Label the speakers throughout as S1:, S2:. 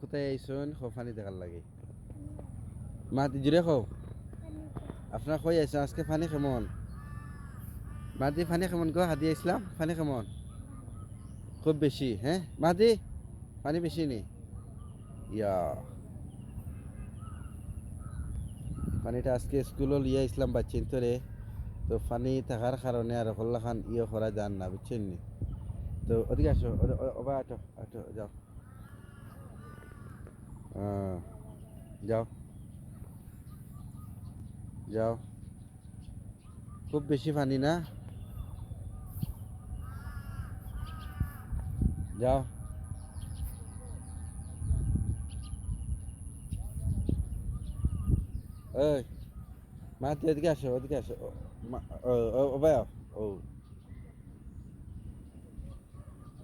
S1: কোথায় আইসুন খো ফানি দেখার লাগে। মাতি জুড়ে খো আপনার কই আইসুন আজকে ফানি কেমন? মাদি ফানি কেমন গো হাদি ইসলাম ফানি কেমন? খুব বেশি হ্যাঁ মাদি পানি বেশি নি? ইয়া। পানিটা আজকে স্কুলও লিয়ে ইসলাম বাচ্চিন তোরে তো পানি থাকার কারণে আর হল্লা খান ইয়ে করা যান না বুঝছেন তো ওদিকে আসো ওবা আটো আটো যাও আহ, যাও। যাও। খুব বেশি পানি না? যাও। এই মা তুই এদিকে আসো ওদিকে আসো। ও, ভাই ও।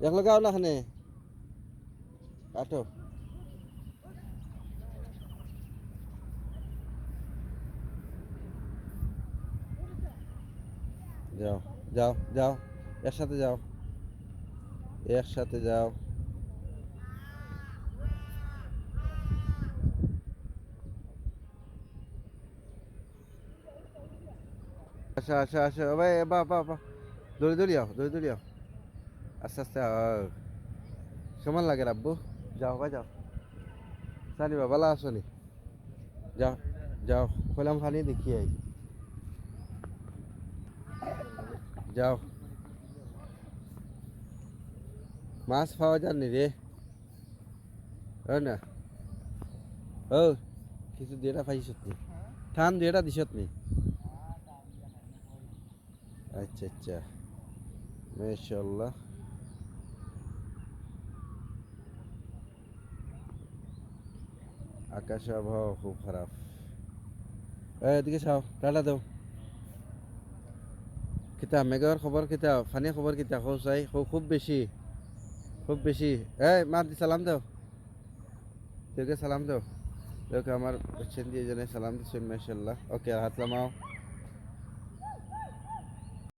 S1: এক লাগাও না কাটো। যাও যাও যাও, একসাথে যাও একসাথে যাও। আসো আসো আসো ভাই বা বা বা দৌড়ে দৌড়ি আও, দৌড়ে দৌড়ি আও। আস্তে আস্তে কেমন লাগে রাব্বু যাও বা যাও। সানি বা ভালো আসো যাও যাও, খোলাম খালি দেখি আই। যাও। মাছ পাওয়া যাননি রে। না? ও, কিছু দিয়েটা পাইছত নি ঠান দিয়েটা দিছত নি আচ্ছা আচ্ছা। মাশাল্লাহ আকাশে আবহাওয়া খুব খারাপ। এদিকে চাও টাটা দাও। কিতা মেঘর খবর কিতা ফানি খবর কিতা খো চাই খো খুব বেশি খুব বেশি এই, মা, দি সালাম দাও। তোকে সালাম দাও। তোকে আমার পেছন দিয়ে জনে সালাম দিচ্ছেন মাশাল্লাহ ওকে হাত লামাও।